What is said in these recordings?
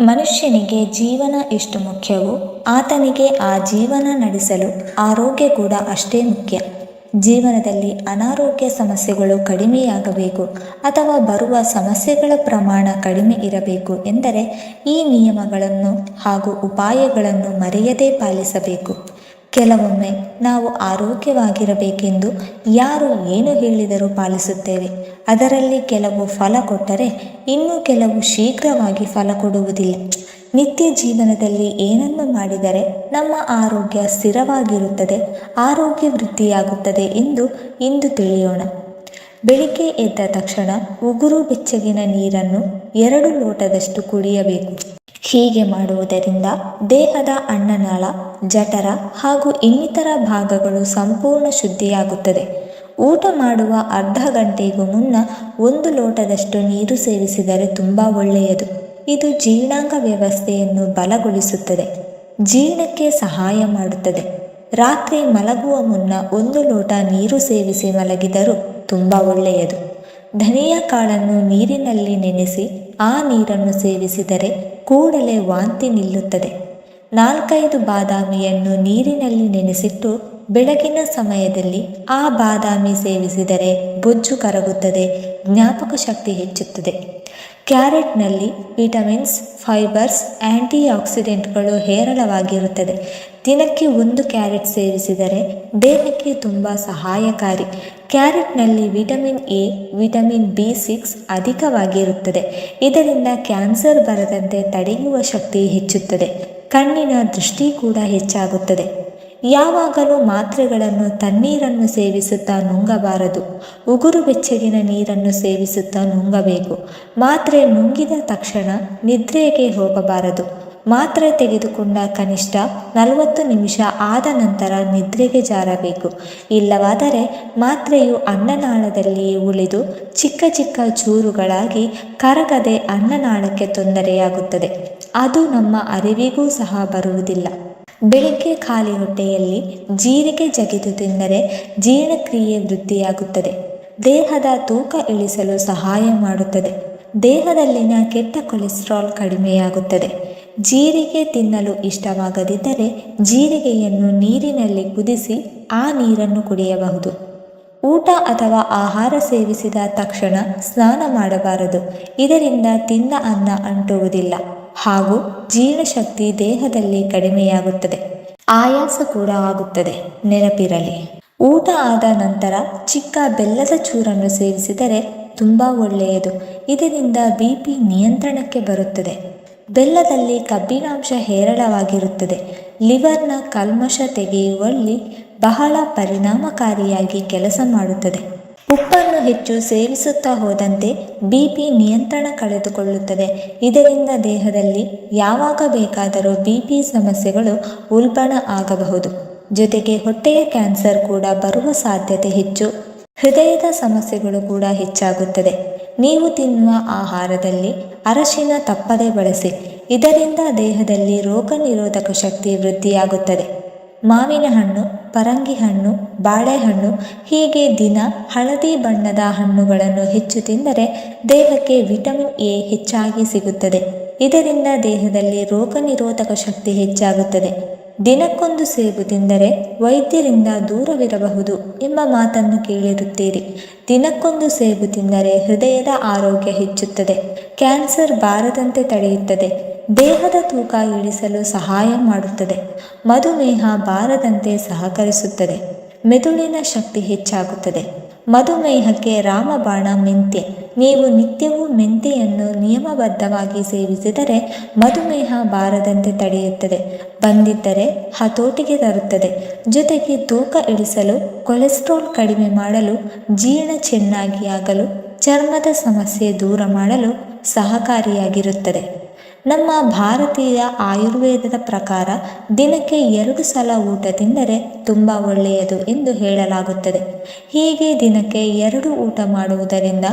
ಮನುಷ್ಯನಿಗೆ ಜೀವನ ಎಷ್ಟು ಮುಖ್ಯವೋ, ಆತನಿಗೆ ಆ ಜೀವನ ನಡೆಸಲು ಆರೋಗ್ಯ ಕೂಡ ಅಷ್ಟೇ ಮುಖ್ಯ. ಜೀವನದಲ್ಲಿ ಅನಾರೋಗ್ಯ ಸಮಸ್ಯೆಗಳು ಕಡಿಮೆಯಾಗಬೇಕು ಅಥವಾ ಬರುವ ಸಮಸ್ಯೆಗಳ ಪ್ರಮಾಣ ಕಡಿಮೆ ಇರಬೇಕು ಎಂದರೆ ಈ ನಿಯಮಗಳನ್ನು ಹಾಗೂ ಉಪಾಯಗಳನ್ನು ಮರೆಯದೇ ಪಾಲಿಸಬೇಕು. ಕೆಲವೊಮ್ಮೆ ನಾವು ಆರೋಗ್ಯವಾಗಿರಬೇಕೆಂದು ಯಾರು ಏನು ಹೇಳಿದರೂ ಪಾಲಿಸುತ್ತೇವೆ. ಅದರಲ್ಲಿ ಕೆಲವು ಫಲ ಕೊಟ್ಟರೆ ಇನ್ನೂ ಕೆಲವು ಶೀಘ್ರವಾಗಿ ಫಲ ಕೊಡುವುದಿಲ್ಲ. ನಿತ್ಯ ಜೀವನದಲ್ಲಿ ಏನನ್ನು ಮಾಡಿದರೆ ನಮ್ಮ ಆರೋಗ್ಯ ಸ್ಥಿರವಾಗಿರುತ್ತದೆ, ಆರೋಗ್ಯ ವೃದ್ಧಿಯಾಗುತ್ತದೆ ಎಂದು ಇಂದು ತಿಳಿಯೋಣ. ಬೆಳಿಗ್ಗೆ ಎದ್ದ ತಕ್ಷಣ ಉಗುರು ಬೆಚ್ಚಗಿನ ನೀರನ್ನು ಎರಡು ಲೋಟದಷ್ಟು ಕುಡಿಯಬೇಕು. ಹೀಗೆ ಮಾಡುವುದರಿಂದ ದೇಹದ ಅನ್ನನಾಳ ಜಠರ ಹಾಗೂ ಇನ್ನಿತರ ಭಾಗಗಳು ಸಂಪೂರ್ಣ ಶುದ್ಧಿಯಾಗುತ್ತದೆ. ಊಟ ಮಾಡುವ ಅರ್ಧ ಗಂಟೆಗೂ ಮುನ್ನ ಒಂದು ಲೋಟದಷ್ಟು ನೀರು ಸೇವಿಸಿದರೆ ತುಂಬ ಒಳ್ಳೆಯದು. ಇದು ಜೀರ್ಣಾಂಗ ವ್ಯವಸ್ಥೆಯನ್ನು ಬಲಗೊಳಿಸುತ್ತದೆ. ಜೀರ್ಣಕ್ಕೆ ಸಹಾಯ ಮಾಡುತ್ತದೆ. ರಾತ್ರಿ ಮಲಗುವ ಮುನ್ನ ಒಂದು ಲೋಟ ನೀರು ಸೇವಿಸಿ ಮಲಗಿದರೂ ತುಂಬ ಒಳ್ಳೆಯದು. ಧನಿಯಾ ಕಾಳನ್ನು ನೀರಿನಲ್ಲಿ ನೆನೆಸಿ ಆ ನೀರನ್ನು ಸೇವಿಸಿದರೆ ಕೂಡಲೇ ವಾಂತಿ ನಿಲ್ಲುತ್ತದೆ. ನಾಲ್ಕೈದು ಬಾದಾಮಿಯನ್ನು ನೀರಿನಲ್ಲಿ ನೆನೆಸಿಟ್ಟು ಬೆಳಗಿನ ಸಮಯದಲ್ಲಿ ಆ ಬಾದಾಮಿ ಸೇವಿಸಿದರೆ ಬೊಜ್ಜು ಕರಗುತ್ತದೆ, ಜ್ಞಾಪಕ ಶಕ್ತಿ ಹೆಚ್ಚುತ್ತದೆ. ಕ್ಯಾರೆಟ್ನಲ್ಲಿ ವಿಟಮಿನ್ಸ್, ಫೈಬರ್ಸ್ ಆ್ಯಂಟಿ ಆಕ್ಸಿಡೆಂಟ್ಗಳು ಹೇರಳವಾಗಿರುತ್ತದೆ. ದಿನಕ್ಕೆ ಒಂದು ಕ್ಯಾರೆಟ್ ಸೇವಿಸಿದರೆ ದೇಹಕ್ಕೆ ತುಂಬ ಸಹಾಯಕಾರಿ. ಕ್ಯಾರೆಟ್ನಲ್ಲಿ vitamin A, vitamin B six ಅಧಿಕವಾಗಿರುತ್ತದೆ. ಇದರಿಂದ ಕ್ಯಾನ್ಸರ್ ಬರದಂತೆ ತಡೆಯುವ ಶಕ್ತಿ ಹೆಚ್ಚುತ್ತದೆ. ಕಣ್ಣಿನ ದೃಷ್ಟಿ ಕೂಡ ಹೆಚ್ಚಾಗುತ್ತದೆ. ಯಾವಾಗಲೂ ಮಾತ್ರೆಗಳನ್ನು ತಣ್ಣೀರನ್ನು ಸೇವಿಸುತ್ತಾ ನುಂಗಬಾರದು. ಉಗುರು ಬೆಚ್ಚಗಿನ ನೀರನ್ನು ಸೇವಿಸುತ್ತಾ ನುಂಗಬೇಕು. ಮಾತ್ರೆ ನುಂಗಿದ ತಕ್ಷಣ ನಿದ್ರೆಗೆ ಹೋಗಬಾರದು. ಮಾತ್ರೆ ತೆಗೆದುಕೊಂಡ ಕನಿಷ್ಠ ನಲವತ್ತು ನಿಮಿಷ ಆದ ನಂತರ ನಿದ್ರೆಗೆ ಜಾರಬೇಕು. ಇಲ್ಲವಾದರೆ ಮಾತ್ರೆಯು ಅನ್ನನಾಳದಲ್ಲಿಯೇ ಉಳಿದು ಚಿಕ್ಕ ಚಿಕ್ಕ ಚೂರುಗಳಾಗಿ ಕರಗದೆ ಅನ್ನನಾಳಕ್ಕೆ ತೊಂದರೆಯಾಗುತ್ತದೆ. ಅದು ನಮ್ಮ ಅರಿವಿಗೂ ಸಹ ಬರುವುದಿಲ್ಲ. ಬೆಳಿಗ್ಗೆ ಖಾಲಿ ಹೊಟ್ಟೆಯಲ್ಲಿ ಜೀರಿಗೆ ಜಗಿದು ತಿಂದರೆ ಜೀರ್ಣಕ್ರಿಯೆ ವೃದ್ಧಿಯಾಗುತ್ತದೆ. ದೇಹದ ತೂಕ ಇಳಿಸಲು ಸಹಾಯ ಮಾಡುತ್ತದೆ. ದೇಹದಲ್ಲಿನ ಕೆಟ್ಟ ಕೊಲೆಸ್ಟ್ರಾಲ್ ಕಡಿಮೆಯಾಗುತ್ತದೆ. ಜೀರಿಗೆ ತಿನ್ನಲು ಇಷ್ಟವಾಗದಿದ್ದರೆ ಜೀರಿಗೆಯನ್ನು ನೀರಿನಲ್ಲಿ ಕುದಿಸಿ ಆ ನೀರನ್ನು ಕುಡಿಯಬಹುದು. ಊಟ ಅಥವಾ ಆಹಾರ ಸೇವಿಸಿದ ತಕ್ಷಣ ಸ್ನಾನ ಮಾಡಬಾರದು. ಇದರಿಂದ ತಿಂದ ಅನ್ನ ಅಂಟುವುದಿಲ್ಲ. ಹಾಗೂ ಜೀರ್ಣಶಕ್ತಿ ದೇಹದಲ್ಲಿ ಕಡಿಮೆಯಾಗುತ್ತದೆ. ಆಯಾಸ ಕೂಡ ಆಗುತ್ತದೆ. ನೆನಪಿರಲಿ. ಊಟ ಆದ ನಂತರ ಚಿಕ್ಕ ಬೆಲ್ಲದ ಚೂರನ್ನು ಸೇವಿಸಿದರೆ ತುಂಬ ಒಳ್ಳೆಯದು. ಇದರಿಂದ ಬಿ ಪಿ ನಿಯಂತ್ರಣಕ್ಕೆ ಬರುತ್ತದೆ. ಬೆಲ್ಲದಲ್ಲಿ ಕಬ್ಬಿಣಾಂಶ ಹೇರಳವಾಗಿರುತ್ತದೆ. ಲಿವರ್ನ ಕಲ್ಮಶ ತೆಗೆಯುವಲ್ಲಿ ಬಹಳ ಪರಿಣಾಮಕಾರಿಯಾಗಿ ಕೆಲಸ ಮಾಡುತ್ತದೆ. ಉಪ್ಪನ್ನು ಹೆಚ್ಚು ಸೇವಿಸುತ್ತಾ ಹೋದಂತೆ ಬಿ ಪಿ ನಿಯಂತ್ರಣ ಕಳೆದುಕೊಳ್ಳುತ್ತದೆ. ಇದರಿಂದ ದೇಹದಲ್ಲಿ ಯಾವಾಗ ಬೇಕಾದರೂ ಬಿ ಪಿ ಸಮಸ್ಯೆಗಳು ಉಲ್ಬಣ ಆಗಬಹುದು. ಜೊತೆಗೆ ಹೊಟ್ಟೆಯ ಕ್ಯಾನ್ಸರ್ ಕೂಡ ಬರುವ ಸಾಧ್ಯತೆ ಹೆಚ್ಚು. ಹೃದಯದ ಸಮಸ್ಯೆಗಳು ಕೂಡ ಹೆಚ್ಚಾಗುತ್ತದೆ. ನೀವು ತಿನ್ನುವ ಆಹಾರದಲ್ಲಿ ಅರಶಿನ ತಪ್ಪದೆ ಬಳಸಿ, ಇದರಿಂದ ದೇಹದಲ್ಲಿ ರೋಗ ನಿರೋಧಕ ಶಕ್ತಿ ವೃದ್ಧಿಯಾಗುತ್ತದೆ. ಮಾವಿನ ಹಣ್ಣು, ಪರಂಗಿ ಹಣ್ಣು, ಬಾಳೆಹಣ್ಣು, ಹೀಗೆ ದಿನ ಹಳದಿ ಬಣ್ಣದ ಹಣ್ಣುಗಳನ್ನು ಹೆಚ್ಚು ತಿಂದರೆ ದೇಹಕ್ಕೆ ವಿಟಮಿನ್ ಎ ಹೆಚ್ಚಾಗಿ ಸಿಗುತ್ತದೆ. ಇದರಿಂದ ದೇಹದಲ್ಲಿ ರೋಗ ನಿರೋಧಕ ಶಕ್ತಿ ಹೆಚ್ಚಾಗುತ್ತದೆ. ದಿನಕ್ಕೊಂದು ಸೇಬು ತಿಂದರೆ ವೈದ್ಯರಿಂದ ದೂರವಿರಬಹುದು ಎಂಬ ಮಾತನ್ನು ಕೇಳಿರುತ್ತೀರಿ. ದಿನಕ್ಕೊಂದು ಸೇಬು ತಿಂದರೆ ಹೃದಯದ ಆರೋಗ್ಯ ಹೆಚ್ಚುತ್ತದೆ, ಕ್ಯಾನ್ಸರ್ ಬಾರದಂತೆ ತಡೆಯುತ್ತದೆ, ದೇಹದ ತೂಕ ಇಳಿಸಲು ಸಹಾಯ ಮಾಡುತ್ತದೆ, ಮಧುಮೇಹ ಬಾರದಂತೆ ಸಹಕರಿಸುತ್ತದೆ. ಮೆದುಳಿನ ಶಕ್ತಿ ಹೆಚ್ಚಾಗುತ್ತದೆ. ಮಧುಮೇಹಕ್ಕೆ ರಾಮಬಾಣ ಮೆಂತ್ಯ ನೀವು ನಿತ್ಯವೂ ಮೆಂತೆಯನ್ನು ನಿಯಮಬದ್ಧವಾಗಿ ಸೇವಿಸಿದರೆ ಮಧುಮೇಹ ಬಾರದಂತೆ ತಡೆಯುತ್ತದೆ. ಬಂದಿದ್ದರೆ ಹತೋಟಿಗೆ ತರುತ್ತದೆ. ಜೊತೆಗೆ ತೂಕ ಇಳಿಸಲು ಕೊಲೆಸ್ಟ್ರಾಲ್ ಕಡಿಮೆ ಮಾಡಲು ಜೀರ್ಣ ಚೆನ್ನಾಗಿ ಆಗಲು ಚರ್ಮದ ಸಮಸ್ಯೆ ದೂರ ಮಾಡಲು ಸಹಕಾರಿಯಾಗಿರುತ್ತದೆ. ನಮ್ಮ ಭಾರತೀಯ ಆಯುರ್ವೇದದ ಪ್ರಕಾರ ದಿನಕ್ಕೆ ಎರಡು ಸಲ ಊಟ ತಿಂದರೆ ತುಂಬ ಒಳ್ಳೆಯದು ಎಂದು ಹೇಳಲಾಗುತ್ತದೆ. ಹೀಗೆ ದಿನಕ್ಕೆ ಎರಡು ಊಟ ಮಾಡುವುದರಿಂದ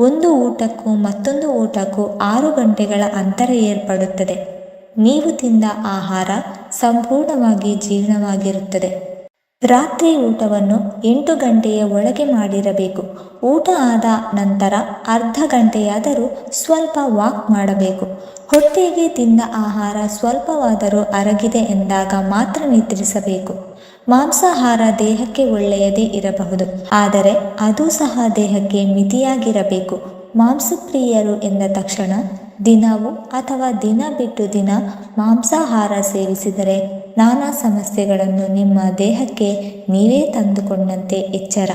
ಒಂದು ಊಟಕ್ಕೂ ಮತ್ತೊಂದು ಊಟಕ್ಕೂ ಆರು ಗಂಟೆಗಳ ಅಂತರ ಏರ್ಪಡುತ್ತದೆ. ನೀವು ತಿಂದ ಆಹಾರ ಸಂಪೂರ್ಣವಾಗಿ ಜೀರ್ಣವಾಗಿರುತ್ತದೆ. ರಾತ್ರಿ ಊಟವನ್ನು ಎಂಟು ಗಂಟೆಯ ಒಳಗೆ ಮಾಡಿರಬೇಕು. ಊಟ ಆದ ನಂತರ ಅರ್ಧ ಗಂಟೆಯಾದರೂ ಸ್ವಲ್ಪ ವಾಕ್ ಮಾಡಬೇಕು. ಹೊಟ್ಟೆಗೆ ತಿಂದ ಆಹಾರ ಸ್ವಲ್ಪವಾದರೂ ಅರಗಿದೆ ಎಂದಾಗ ಮಾತ್ರ ನಿದ್ರಿಸಬೇಕು. ಮಾಂಸಾಹಾರ ದೇಹಕ್ಕೆ ಒಳ್ಳೆಯದೇ ಇರಬಹುದು. ಆದರೆ ಅದು ಸಹ ದೇಹಕ್ಕೆ ಮಿತಿಯಾಗಿರಬೇಕು. ಮಾಂಸಪ್ರಿಯರು ಎಂದ ತಕ್ಷಣ ದಿನವೂ ಅಥವಾ ದಿನ ಬಿಟ್ಟು ದಿನ ಮಾಂಸಾಹಾರ ಸೇವಿಸಿದರೆ ನಾನಾ ಸಮಸ್ಯೆಗಳನ್ನು ನಿಮ್ಮ ದೇಹಕ್ಕೆ ನೀವೇ ತಂದುಕೊಂಡಂತೆ ಎಚ್ಚರ.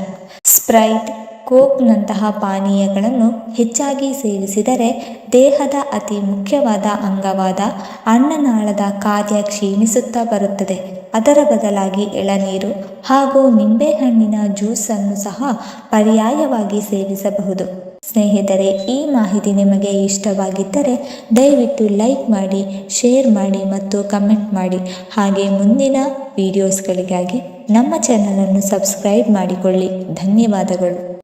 ಸ್ಪ್ರೈಟ್, ಕೋಕ್ನಂತಹ ಪಾನೀಯಗಳನ್ನು ಹೆಚ್ಚಾಗಿ ಸೇವಿಸಿದರೆ ದೇಹದ ಅತಿ ಮುಖ್ಯವಾದ ಅಂಗವಾದ ಅನ್ನನಾಳದ ಕಾರ್ಯ ಕ್ಷೀಣಿಸುತ್ತಾ ಬರುತ್ತದೆ. ಅದರ ಬದಲಾಗಿ ಎಳನೀರು ಹಾಗೂ ನಿಂಬೆಹಣ್ಣಿನ ಜ್ಯೂಸನ್ನು ಸಹ ಪರ್ಯಾಯವಾಗಿ ಸೇವಿಸಬಹುದು. ಸ್ನೇಹಿತರೆ, ಈ ಮಾಹಿತಿ ನಿಮಗೆ ಇಷ್ಟವಾಗಿದ್ದರೆ ದಯವಿಟ್ಟು ಲೈಕ್ ಮಾಡಿ, ಶೇರ್ ಮಾಡಿ ಮತ್ತು ಕಮೆಂಟ್ ಮಾಡಿ. ಹಾಗೆ ಮುಂದಿನ ವಿಡಿಯೋಸ್ಗಳಿಗಾಗಿ ನಮ್ಮ ಚಾನಲನ್ನು ಸಬ್ಸ್ಕ್ರೈಬ್ ಮಾಡಿಕೊಳ್ಳಿ. ಧನ್ಯವಾದಗಳು.